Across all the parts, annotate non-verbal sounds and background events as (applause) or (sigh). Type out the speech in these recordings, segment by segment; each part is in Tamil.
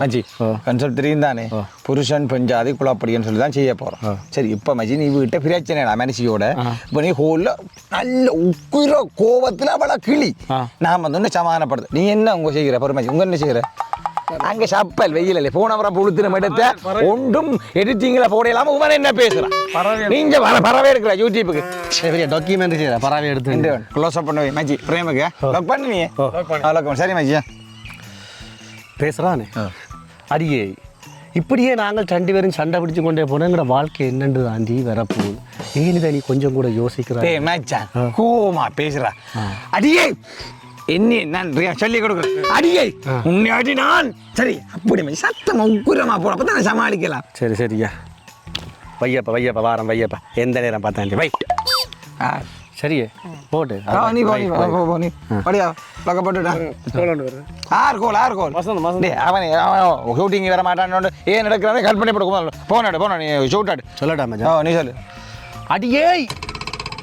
மச்சி கன்செப்ட் தெரியும் தானே புருஷன் பெஞ்சாதி குழப்படின்னு சொல்லி தான் செய்ய போறோம். சரி இப்போ மச்சி நீ வீட்டை பிரச்சனை மனுஷியோட இப்போ நீ ஹோல்ல நல்ல உக்குற கோவத்துல அவளை கிளி. நான் வந்து ஒன்று சமாதானப்படுது நீ என்ன உங்க செய்கிற? பொறுமச்சி உங்க என்ன செய்கிற? அங்க சப்பல் வெயில் இல்லை போன முறை புழுத்திரம் எடுத்த ஒன்றும் எடிட்டிங்ல போடலாம உமன் என்ன பேசுறான் நீங்க வர பறவை எடுக்கிற யூடியூபுக்கு பெரிய டாக்குமெண்ட் செய்யற பறவை எடுத்து க்ளோஸ் அப் பண்ண மச்சி பிரேமுக்கு. லாக் பண்ணு நீ லாக் பண்ணு. சரி மச்சி பேசுறானே? அடியே. இப்படியே நாங்கள் ரெண்டு பேரும் சண்டை பிடிச்சு கொண்டே போனோங்கிற வாழ்க்கை என்னன்னு தாண்டி வரப்போகுது ஏன் இதை நீ கொஞ்சம் கூட யோசிக்கிற கோமா பேசுறா. அடியே என்ன நான் ரியா சொல்லி கொடுக்குறேன். அடியே உன்னை அடி நான். சரி அப்படி சத்தமா உக்குரமா போன அப்போ தான் சமாளிக்கலாம். சரி சரியா. வையப்பா வையப்பா வாரம் வையப்பா. எந்த நேரம் பார்த்தாண்டி? வை. சரியே. போட்டு. நீ போ நீ போ, போ போ நீ. படியா லொக்க போட்டுடா. ஆறு கோல் ஆறு கோல்? டேய் அவன் அவன் ஷூட்டிங் வர மாட்டான்னு ஏன் நடக்கிறானே கட் பண்ணி போட்டு போனாடு போனா நீ ஷூட் ஆடு. சொல்லட்டா ஓ மச்சான் நீ சொல்லு. அடியே!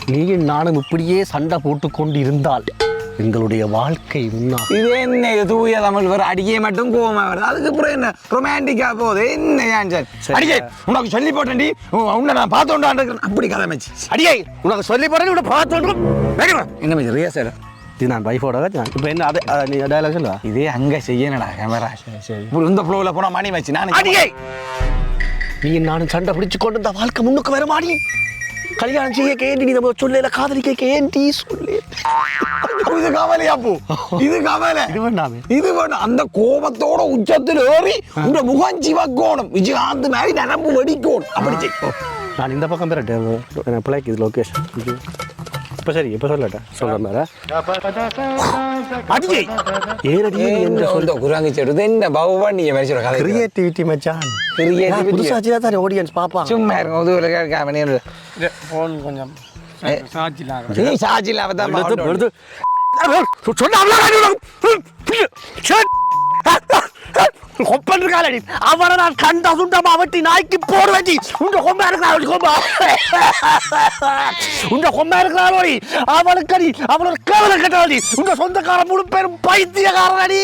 நீயும் நானும் இப்படியே சண்டை போட்டுக்கொண்டு இருந்தால் எங்களுடைய வாழ்க்கை முன்னா இது என்ன தூய தமிழ் வர அடியே மட்டும் கோவமா வருது. அதுக்கு அப்புறம் என்ன? ரொமான்டிக்கா போகுது. என்ன ஏன் அடியே உனக்கு சொல்லி போட்டேன்டி. உன்னை நான் பார்த்தோண்டான் அப்படி கதை மச்சி அடியே உனக்கு சொல்லி போறேன் இவனை பார்த்து என்ன மச்சி ரியா சார். இது நான் வைஃபோட இப்போ என்ன அது நீ டயலாக் சொல்லுவா? இதே அங்க செய்யணுடா கேமரா சரி இந்த ஃப்ளோவில் போனா மணி மச்சி நான் அடியே! நீ நானும் சண்டை பிடிச்சு கொண்டு இந்த வாழ்க்கை முன்னுக்கு வர மாடி கல்யாணம் செய்ய கேண்டி நம்ம சொல்லல காதலிக்க கேண்டி சொல்லு இது கவலையா போ இது கவலை இது வேண்டாமே இது வேணும் அந்த கோபத்தோட உச்சத்தில் ஏறி உங்க முகம் சிவக்கோணும் விஜயகாந்த் மாதிரி நரம்பு வெடிக்கணும் அப்படி நான் இந்த பக்கம் போயிட்டேன் பிள்ளைக்கு இது லொக்கேஷன் இப்போ சரி இப்போ சொல்லட்டேன் சொல்கிற மாதிரி (laughs) அடியே! ஏறடியே என்ற சொல் இந்த குராங்கி செடுது என்ன பகவான் நீ மனுஷன் கதை கிரியேட்டிவிட்டி மச்சான். Creativity. புதுசாச்சு தான் ஆடியன்ஸ் பார்ப்பான் சும்மா இருக்கும் உதவியில் கேட்காம நீ இரு. ஃபோன் கொஞ்சம் நீ சாட்சி இல்லாம தான் எடுத்து எடுத்து சொன்ன கொப்பன் இருக்காளடி அவரை நான் கண்ட சுண்டமா அவட்டி நாய்க்கு போடுவேன் உண்ட கொம்பா இருக்கிறாள் கொம்பா. உண்ட கொம்பா இருக்கிறாளோடி அவளுக்கு அடி அவளோட கேவல கட்டாளடி உண்ட சொந்தக்கார முழு பேரும் பைத்தியக்காரனடி.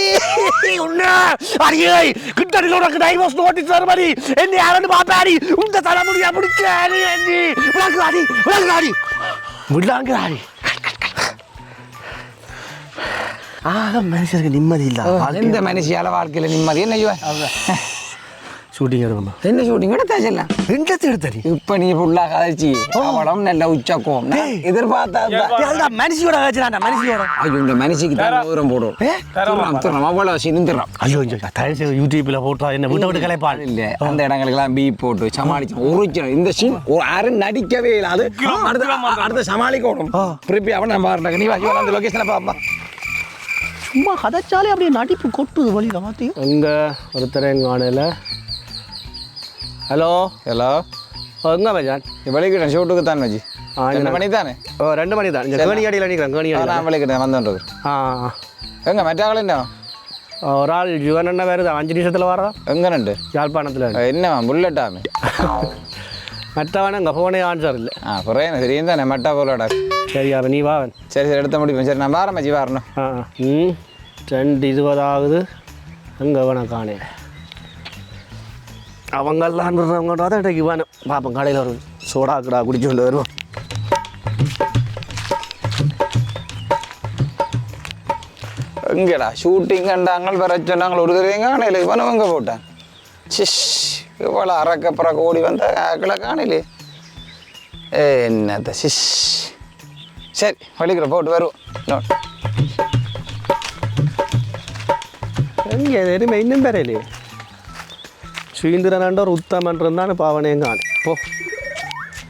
உன்ன அடியே கிட்டடியில் உனக்கு டைவர்ஸ் நோட்டீஸ் வருமடி. என்னை யாரும் பாப்பாடி. உண்ட தலைமுடியா விளங்குறாடி ஆக மனுஷருக்கு நிம்மதி இல்ல. எந்த மனுஷியால வாழ்க்கையில நிம்மதி என்ன? ஷூட்டிங் எடுக்கணும். என்ன ஷூட்டிங் கூட செல்லாம் ரெண்டத்தை எடுத்தடி. இப்ப நீ ஃபுல்லா கதைச்சி. அவளம் நல்ல உச்சக்கும். எதிர்பார்த்தா மனுஷியோட வச்சுடா மனுஷியோட? ஐயோ இந்த மனுஷிக்கு தான் தூரம் போடும். துறம் துறம் அவ்வளவு சிந்துறான் ஐயோ தயவு செய்து யூடியூப்ல போட்டா என்ன விட்டு விட்டு கலைப்பான். இல்ல அந்த இடங்களுக்கெல்லாம் பீ போட்டு சமாளிச்சு. ஒரிஜினல் இந்த சீன் ஒரு நடிக்கவே இல்லை. அது அடுத்த அடுத்த சமாளிக்கணும் திருப்பி அவன் நம்ம பாருங்க நீ அந்த லொகேஷனை பாப்பா. சும்மா கதைச்சாலே அப்படியே நடிப்பு கொட்டுது வழியில மாத்தி எங்க ஒருத்தர் எங்க ஆணையில. ஹலோ? ஹலோ? எங்க மச்சான்? வெளிக்கிட்டேன் ஷூட்டுக்கு தான் இங்க ரெண்டு மணி தானே? ஓ ரெண்டு மணி தான். கேணி அடியில் நிற்கிறேன் கேணி அடியில் நான் வெளிக்கிட்டேன் வந்தோன்றது. ஆ எங்க ஆ. ஒரு ஆள் ஜுவன் என்ன வருது அஞ்சு நிமிஷத்தில் வரா எங்க ரெண்டு? யாழ்ப்பாணத்தில். என்ன புல்லட்டாமே மற்றவன இங்கே ஃபோனே ஆன்சர் இல்லை. ஆ புறையன தெரியும் தானே மெட்டா போலடா. சரி அப்போ நீ வாவன் சரி சரி எடுத்த முடிப்பேன் சரி நான் வாரம் மச்சி வரணும் ஆ ம் ரெண்டு இருபதாவது அங்கே வேணாம் காணே அவங்கெல்லாம் அவங்கள்ட்ட தான் இன்றைக்கு வேணும் பார்ப்போம் கடையில் வரும் சோடாக்குடா குடிச்சு கொண்டு வருவோம். எங்கடா ஷூட்டிங் கண்டாங்கள் வர சொன்னாங்கள் ஒரு தடவை காணையில் இவனும் எங்கே போட்டான். சிஷ் இவ்வளோ அறக்க பறக்க ஓடி வந்த ஆக்களை காணையிலே ஏ என்னத்த சிஷ் சரி வலிக்கிற போட்டு வருவோம். எங்கே எதுவுமே இன்னும் பெறையிலே சுயந்திரனாண்ட ஒரு உத்தமன் இருந்தான்னு பாவனையும் காணே போ.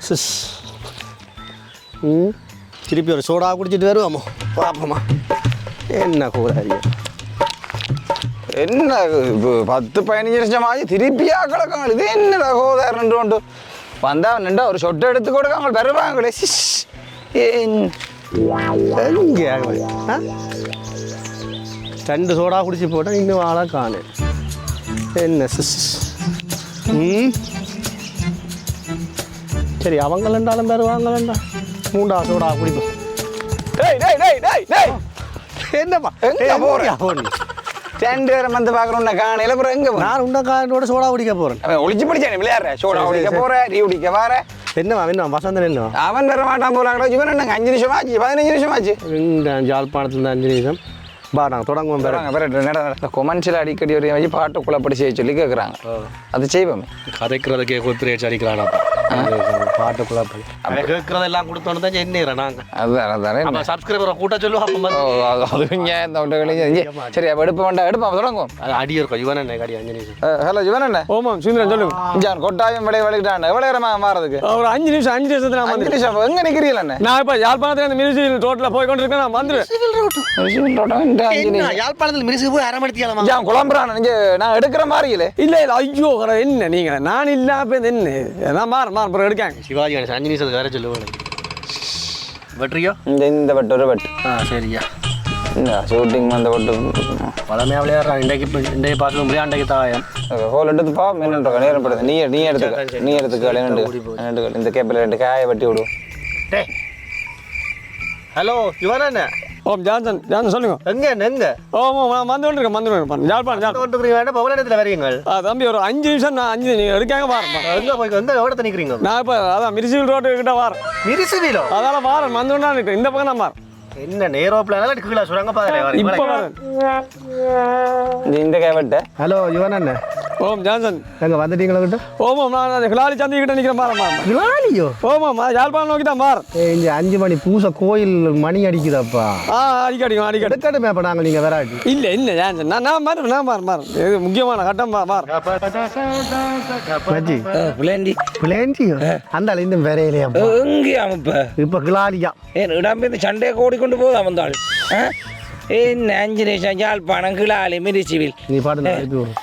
சிஸ். ம்? திருப்பி ஒரு சோடா குடிச்சிட்டு வருவோமோ? பார்ப்போமா என்ன கூடாது என்ன பத்து பதினஞ்சு வருஷம் ஆகி திருப்பி ஆக்களை காணல் இது என்னடா கோதார் ரெண்டு கொண்டு? வந்தா நின்றா ஒரு சொட்டை எடுத்து கொடுக்காங்க வருவாங்களே சிஷ் ஆளாக காணு. என்ன சிஸ்? ம்? சரி அவங்களண்டாலும் தருவாங்களண்டா மூண்டா சோடா குடிப்போம். டேய் டேய் டேய் டேய் டேய்! என்னப்பா நீ? ரெண்டு பேரும் வந்து பார்க்குறோம் காணையில் அப்புறம் எங்கே நான் உண்டக்காரனோட சோடா குடிக்க போறேன். ஒளிச்சு பிடிச்சானே விளையாடுற? சோடா குடிக்க போற? டீ குடிக்க வர? என்னவா என்ன வசந்தன் என்ன அவன் வர மாட்டான் போல இவன் என்னங்க அஞ்சு நிமிஷம் ஆச்சு பதினஞ்சு நிமிஷம் ஆச்சு இந்த ஜாழ்ப்பாணத்துல அஞ்சு நிமிஷம் பா நாங்கள் தொடங்குவோம் வேற. கொமெண்ட்ஸில் அடிக்கடி ஒரு வச்சு பாட்டு குழப்படி செய்ய சொல்லி கேட்குறாங்க அது செய்வோமே. கதைக்கிறதுக்கே குறிப்பிட்டு அடிக்கிறானாப்பா பாட்டுக்குள்ள போய் அவன் கேட்கறதெல்லாம் கொடுத்தோன்னு தான் என்ன நாங்கள் அதுதான் அதானே அப்போ சப்ஸ்கிரைபரை கூட்ட சொல்லுவோம் அது- இந்த ஒன்றை சரி அப்போ எடுப்ப வேண்டாம் எடுப்போம் தொடங்கும் அது அடி இருக்கும் என்ன கடி அஞ்சு நிமிஷம். ஹலோ ஜிவன் என்ன? ஓமாம் சுந்தரன் சொல்லுங்க. கொட்டாயம் விளைய விளையிட்டான் எவ்வளோ நேரமாக மாறதுக்கு ஒரு அஞ்சு நிமிஷம் அஞ்சு நிமிஷத்துல நான் அஞ்சு நிமிஷம் எங்கே நிற்கிறீங்களா நான் இப்போ யாழ்ப்பாணத்துல அந்த மியூசிக் ரோட்டில் போய் கொண்டு இருக்கேன் நான் வந்துடுவேன். யாழ்ப்பாணத்தில் மிரிசு போய் அரை மணி தேலமா இஞ்சான் குழம்புறான்? நீங்க நான் எடுக்கிற மாதிரி இல்லை. இல்ல இல்ல ஐயோ என்ன நீங்க? நான் இல்லாம என்ன? நான் மாற மாற அப்புறம் எடுக்காங்க. சிவாஜி கணேசன் அஞ்சு நிமிஷத்துக்கு வேற சொல்லுவேன் வெற்றியோ இந்த இந்த பட்டு ஒரு பட்டு ஆ சரியா. இந்த ஷூட்டிங் வந்த பட்டு பழமையாக விளையாடுறான். இன்றைக்கு இப்போ இன்றைக்கு பார்த்து முடியாது அன்றைக்கு தாயம் ஹோல் எடுத்து பா மின்னு நேரம் படுது. நீ நீ எடுத்துக்க. நீ எடுத்துக்க ரெண்டு. ரெண்டு இந்த கேப்பில் ரெண்டு காயை வெட்டி விடு. டே ஹலோ இவன் என்ன? ஓம் ஜான்சன் ஜான்சன் சொல்லுங்க. எங்க எங்க? ஓம் நான் வந்து கொண்டிருக்கேன் வந்து கொண்டிருக்கேன் யாழ்ப்பாணம் யாழ் கொண்டுக்கிறீங்க வேண்டாம். பவள இடத்துல வரீங்கள் ஆ, தம்பி ஒரு அஞ்சு நிமிஷம் நான் அஞ்சு எடுக்காங்க வாரேன் எங்க போய் எந்த இடத்த நிக்கிறீங்க? நான் இப்போ அதான் மிரிசில் ரோட்டு கிட்ட வாரேன். மிரிசு வீலோ அதால வாரேன் வந்து கொண்டா நிற்கிறேன் இந்த பக்கம் நான் வாரேன் என்ன நேரோப்ல கீழே சுரங்க பாதையில இப்போ இந்த இந்த காய் வெட்ட? ஹலோ யுவன் என்ன ஓம் ஜான்சன். எங்க வந்துட்டீங்களா கிட்ட? ஓம் ஓம் நான் அந்த கிளாலி சந்தி கிட்ட நிற்கிறேன் மாறேன் மாறேன் விளாலியோ ஓம் ஓம் யாழ்ப்பாணம் நோக்கி தான் மாறேன் இந்த அஞ்சு மணி பூச கோயில் மணி அடிக்குதாப்பா. ஆ அடிக்கடி அடிக்கும் அடிக்கடி எடுக்கட்டுமே அப்ப நாங்க நீங்க வராட்டி. இல்ல இல்ல ஜான்சன். நான் நான் மாறேன் நான் மாறேன் மாறேன் இது முக்கியமான கட்டம் மா- மாறேன் மச்சி. பிளேண்டி பிளேண்டியோ அந்த இந்த வரையிலையா எங்கே அவன் இப்ப? கிளாலியா ஏன் இடம் இந்த சண்டையை ஓடிக்கொண்டு போகுது அவன் தாள் என்ன அஞ்சு நிமிஷம் யாழ்ப்பாணம் கிளாலி மிரிசிவில் நீ பாட்டு அனுப்பி விடுறேன்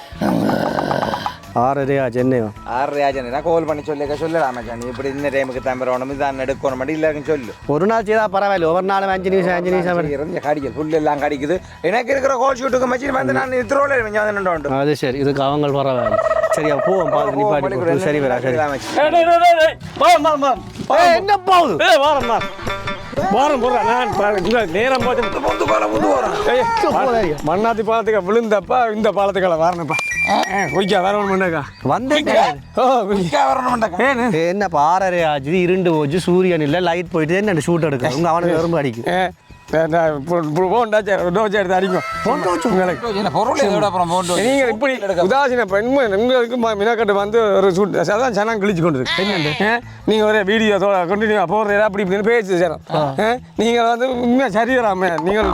ஆறரையா சென்னை ஆறு ராஜன் நான் கோல் பண்ணி சொல்லிக்க சொல்லலாம் நீ இப்படி இந்த டைமுக்கு தான் வரணும் இதான் எடுக்கணும் மட்டும் இல்லைன்னு சொல்லு ஒரு நாள் செய்தா பரவாயில்ல ஒவ்வொரு நாளும் அஞ்சு நிமிஷம் அஞ்சு நிமிஷம். இறந்த கடிக்கல் புல் எல்லாம் கடிக்குது எனக்கு இருக்கிற கோல் ஷூட்டுக்கு மச்சி வந்து நான் இத்திரோல வந்து அது சரி இதுக்கு அவங்க பரவாயில்ல சரியா போவோம் பாத்து நிப்பாட்டி போட்டு சரி வரா சரி ஏய், டேய், டேய், டேய், டேய். வாரம், வாரம், வாரம். வாரம், என்ன போகுது ஏய், வாரம், வாரம் போடுறேன். நான் நேரம் போச்சு. மண்ணாத்தி பாலத்துக்கு விழுந்தப்பா இந்த பாலத்துக்கால வரணுப்பா. குயிக்கா வர ஒன்று பண்ணாக்கா வந்தேன். ஆறரை ஆச்சு இருண்டு போச்சு சூரியன் இல்லை லைட் போயிட்டு என்ன ஷூட் எடுக்க உங்க அவனுக்கு எறும்பு அடிக்கும் எடுத்து அடிக்கும் உங்களுக்கு நீங்க இப்படி உதாசீன பெண்மை உங்களுக்கு மினக்கட்டு வந்து ஒரு சூட் அதான் சனம் கிழிச்சு கொண்டு இருக்கு. என்னண்டு நீங்க ஒரே வீடியோ கண்டினியூ போடுறீங்க அப்படி இப்படின்னு பேசி சேரும் நீங்க வந்து உண்மையா சரி வராம நீங்கள்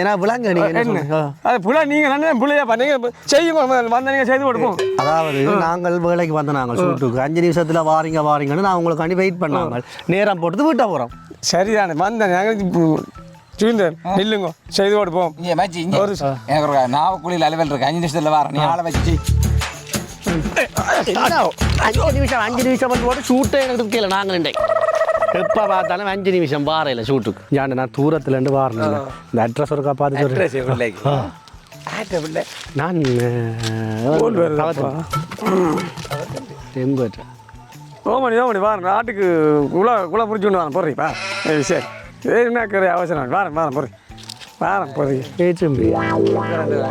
ஏன்னா விளங்க நீங்க என்ன என்ன? சொல்றீங்க? அது புள்ள நீங்க என்ன பிள்ளையா பண்ணீங்க செய்யுங்க வந்த செய்து கொடுப்போம். அதாவது நாங்கள் வேலைக்கு வந்த நாங்கள் ஷூட்டுக்கு அஞ்சு நிமிஷத்துல வாரீங்க வாரீங்கன்னு நான் உங்களுக்காண்டி வெயிட் பண்ணாங்க நேரம் போட்டு வீட்டை போறோம். சரிதானே. வந்தேன். நாங்கள் சுந்தர் நில்லுங்க. செய்து கொடுப்போம் ஒரு நாவக்குழியில் அலுவல் இருக்கு. அஞ்சு நிமிஷத்துல வர நீ ஆளை வச்சு. அஞ்சு நிமிஷம் அஞ்சு நிமிஷம் வந்து போட்டு ஷூட்டே எனக்கு கேட்கல நாங்கள் நின்றை எப்போ பார்த்தாலும் அஞ்சு நிமிஷம் வாரையில் ஷூட்டுக்கு ஏன்டா நான் தூரத்துல இருந்து வாரேன் இந்த அட்ரஸ் ஒருக்கா பார்த்து நான். எங்கோட்டேன் ஓமணி ஓமணி வாரம் நாட்டுக்கு குல குல முடிச்சு கொண்டு வரேன். போடுறீப்பா. சரி. சரி சரி என்ன கரு அவசரம். வாரம் வாரம் போடுறீ வாரம் போடுறீங்க ஏச்சும்பி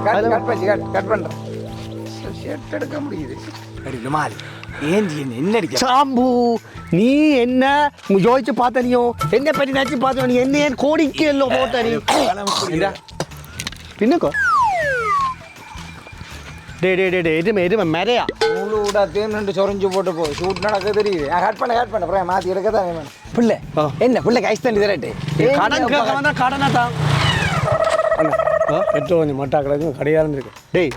கட் பண்ணி கட் கட் பண்ணுறேன் ஷர்ட் எடுக்க முடியுது. மாறி ஏந்தி என்ன என்ன அடிக்க? சாம்பு நீ என்ன? யோசிச்சு பார்த்த நீயோ? என்ன பற்றி நினச்சி பார்த்த நீ? என்ன ஏன் கோடிக்கு எல்லாம் போட்ட நீ? பின்னக்கோ டே டே டே டே எதுமே எதுமே மறையா? முழு விடாத்தையும் ரெண்டு சொரிஞ்சு போட்டு போ. ஷூட் நடக்க தெரியுது. கட் பண்ண கட் பண்ண. அப்புறம் மாற்றி எடுக்க தானே வேணும் பிள்ளை. என்ன பிள்ளைக்கு ஐஸ் தண்ணி தரட்டு. கடன் கேட்க வந்தா கடனை தான் எட்டு கொஞ்சம் மட்டா கிடக்கும் கடையாக இருக்கு டேய்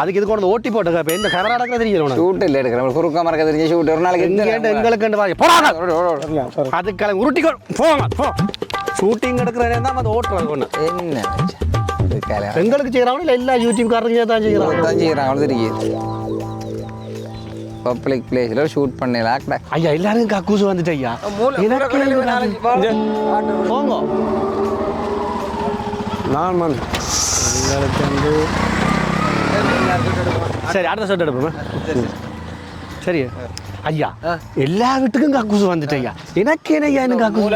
அதுக்கு இது கொண்டு ஓட்டி போட்டுக்க இப்போ இந்த கரை நடக்க தெரியல ஷூட் இல்லை எடுக்கிறேன் குறுக்க மறக்க தெரிஞ்ச ஷூட் ஒரு நாளைக்கு எங்களுக்கு வாங்க. போறாங்க அதுக்கால உருட்டிக்கோ போங்க போ ஷூட்டிங் எடுக்கிறேன் தான் அது ஓட்டுறது ஒன்று என்ன. எங்களுக்கு செய்கிறாங்க இல்லை எல்லா யூடியூப்காரங்க தான் செய்கிறாங்க தான் செய்கிறாங்க அவ்வளோ தெரியுது. பப்ளிக் பிளேஸில் ஷூட் பண்ணல ஐயா எல்லாரும் கக்கூசு வந்துட்டு ஐயா எனக்கு போங்க. நான் வந்து சரி அடுத்த ஷர்ட் எடுப்போம்? சரி. ஐயா எல்லா வீட்டுக்கும் கக்கூசு வந்துட்டு ஐயா எனக்கு என்ன ஐயா எனக்கு கக்கூசு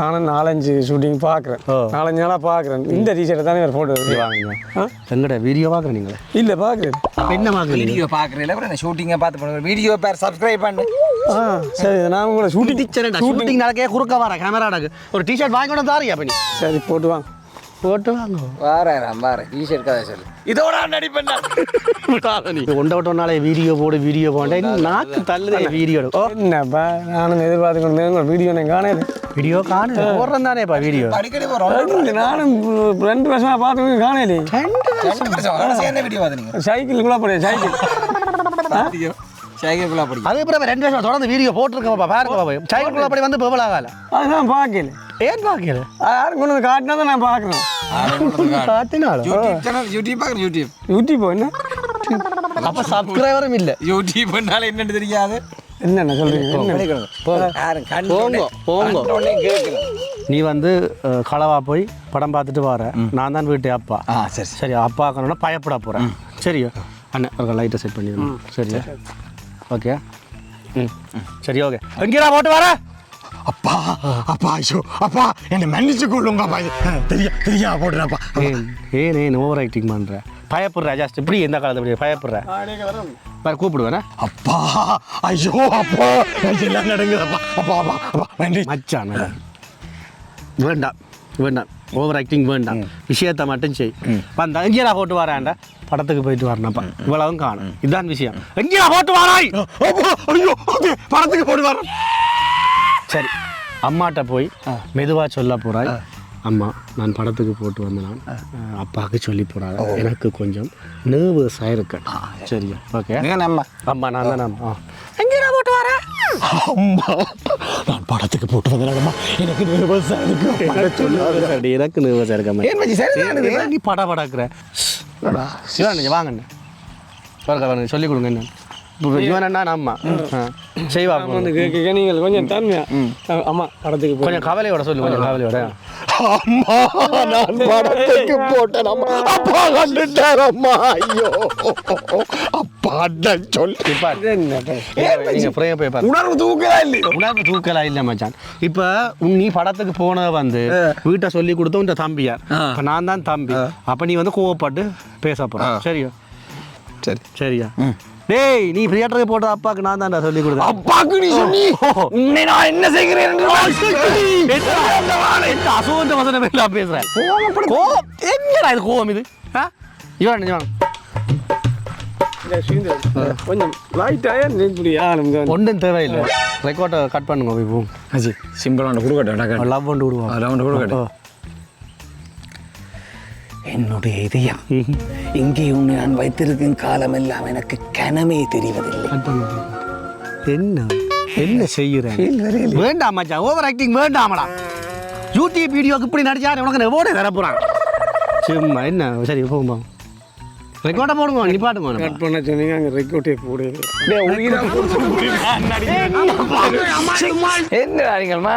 நானும் நாலஞ்சு ஷூட்டிங் பார்க்குறேன். நாலஞ்சு நாளாக பார்க்குறேன். இந்த டிஷர்ட்டை தானே ஒரு ஃபோட்டோ வாங்க. எங்கட வீடியோ பார்க்குறேன் நீங்களே? இல்லை பார்க்குறேன். என்ன பார்க்குறீங்க? வீடியோ பார்க்குறீங்களா அப்புறம் ஷூட்டிங்கை பார்த்து பண்ணுங்க வீடியோ பேர் சப்ஸ்கிரைப் பண்ணு. ஆ சரி நான் உங்களை ஷூட்டிங் ஷூட்டிங் நடக்கே குறுக்க வர கேமராடாக்கு ஒரு டிஷர்ட் வாங்கி கொண்டு தாரியா பண்ணி சரி போட்டு வாங்க. போட்டு வாங்க வாரேன் வாரேன் டிஷர்ட் கதை சொல்லு இதோட நடிப்பேன் ஒண்ட விட்ட நாளே வீடியோ போடு வீடியோ போட நாக்கு தள்ளுதே வீடியோ ஓ என்னப்பா நானும் எதிர்பார்த்து கொண்டு வீடியோ நான் காணேன் வீடியோ காணு போடுறேன் தானேப்பா வீடியோ அடிக்கடி போகிறோம் நானும் ரெண்டு வருஷமாக பார்த்து காணலே சைக்கிள் கூட போடுறேன் சைக்கிள் அது அப்புறம் ரெண்டு வருஷம் தொடர்ந்து வீடியோ போட்டிருக்கோம்ப்பா பாருங்க பாப்பா சைக்கிள் அப்படி வந்து பேபல் ஆகல அதுதான் பார்க்கல ஏன் பார்க்கல? யாரும் கொண்டு வந்து காட்டினா தான் நான் பார்க்குறேன் காட்டினாலும் யூடியூப் யூடியூப் பார்க்குறேன் யூடியூப் யூடியூப் என்ன? அப்ப சப்ஸ்கிரைபரும் இல்ல. யூடியூப்னால என்னன்னு தெரியாது. என்னென்ன சொல்கிறீங்க என்ன போங்க போங்க. நீ வந்து களவா போய் படம் பார்த்துட்டு வர நான் தான் வீட்டு அப்பா. ஆ சரி சரி. அப்பா கண்ணா பயப்பட போகிறேன் சரியா அண்ணன் ஒரு லைட்டை செட் பண்ணிடணும் சரியா? ஓகே. ம். சரி ஓகே. எங்கேடா போட்டு வர அப்பா அப்பா ஐயோ அப்பா என்னை மன்னிச்சு கொள்ளுங்க அப்பா. தெரியா தெரியா போடுறப்பா ஏன் ஏன் ஓவர் ஆக்டிங் பண்ணுற பயப்படுற ஜாஸ்ட் இப்படி எந்த காலத்தை இப்படி பயப்படுற? பாரு கூப்பிடுவேண்ணா அப்பா ஐயோ அப்பா. எல்லாம் நடங்குதப்பா அப்பா அப்பா அப்பா நன்றி. மச்சான் வேண்டாம் வேண்டாம். ஓவர் ஆக்டிங் வேண்டாம். விஷயத்தை மட்டும் செய். வந்தா எங்கேடா போட்டு வரான்டா? படத்துக்கு போயிட்டு வரணும்ப்பா இவ்வளவும் காணும். இதுதான் விஷயம். எங்கேடா போட்டு வராய்? ஐயோ படத்துக்கு போடு வர சரி அம்மாட்ட போய் மெதுவா சொல்ல போறாய். அம்மா நான் படத்துக்கு போட்டு வந்தேன். நான் அப்பாவுக்கு சொல்லி போறாங்க. எனக்கு கொஞ்சம் நர்வஸாக இருக்கேன். சரியா ஓகே நம்ம அம்மா நான் தான் அம்மா? எங்கேடா போட்டு வர? அம்மா நான் படத்துக்கு போட்டு வந்தேன்மா எனக்கு nervous-ஆ இருக்கு. சரி, எனக்கு நர்வஸாக இருக்க. ஏன் மச்சி, சரிதானே இது? நீ பட படாக்குற? சிவன் வாங்க வாங்க சொல்லி கொடுங்க என்ன இப்போ இவன் என்ன அம்மா ஆ. செய்வா நீங்கள் கொஞ்சம் தன்மையா அம்மா படத்துக்கு கொஞ்சம் கவலையோட சொல்லு கொஞ்சம் கவலையோட. அம்மா நான் படத்துக்கு போட்டேன் அம்மா. அப்பா கண்டுட்டார் அம்மா. ஐயோ. அப்பா அண்ணன் சொல் இப்போ உணர்வு தூக்குதா இல்லையோ? உணர்வு தூக்கலா இல்ல மச்சான். இப்ப உன் நீ படத்துக்கு போனது வந்து வீட்டை சொல்லி கொடுத்த உன் தம்பியார் இப்ப நான் தான் தம்பி. அப்ப நீ வந்து கோவப்பட்டு பேச போற. சரியா? சரி. சரியா? டேய் நீ தியேட்டருக்கு போட்ட அப்பாக்கு நான் தான்டா சொல்லி கொடுத்தேன். அப்பாக்கு நீ சொன்னி? உன்னை நான் என்ன செய்கிறேன் என்று என்ன அசோகந்த வசனம் எல்லாம் பேசுறேன் கோவம் எங்கடா இது கோவம் இது? ஆ? இவன் இவன். கொஞ்சம் லைட்டாக ஆரம்பிங்க ஒன்றும் தேவையில்லை. ரெக்கார்டை கட் பண்ணுங்க போய் போ. அஜி சிம்பிளான குடுக்கட்டும் லவ் ஒன்று விடுவோம் ரவுண்டு குடுக்கட்டும் என்னுடைய இதயம். இங்கே உன்னை நான் வைத்திருக்கும் காலமெல்லாம் எனக்கு கனமே தெரிவதில்லை. என்ன? என்ன செய்யறேன் வேண்டாம் மச்சான் ஓவர் ஆக்டிங் வேண்டாமடா யூடியூப் வீடியோக்கு இப்படி நடிச்சா உனக்கு எவ்வளோ தர போறான் சும்மா என்ன? சரி போகும்பா ரெக்கார்டை போடுங்க நிப்பாட்டுங்க கட் பண்ண சொன்னீங்க அங்கே ரெக்கார்டே போடுது என்ன நீங்கள்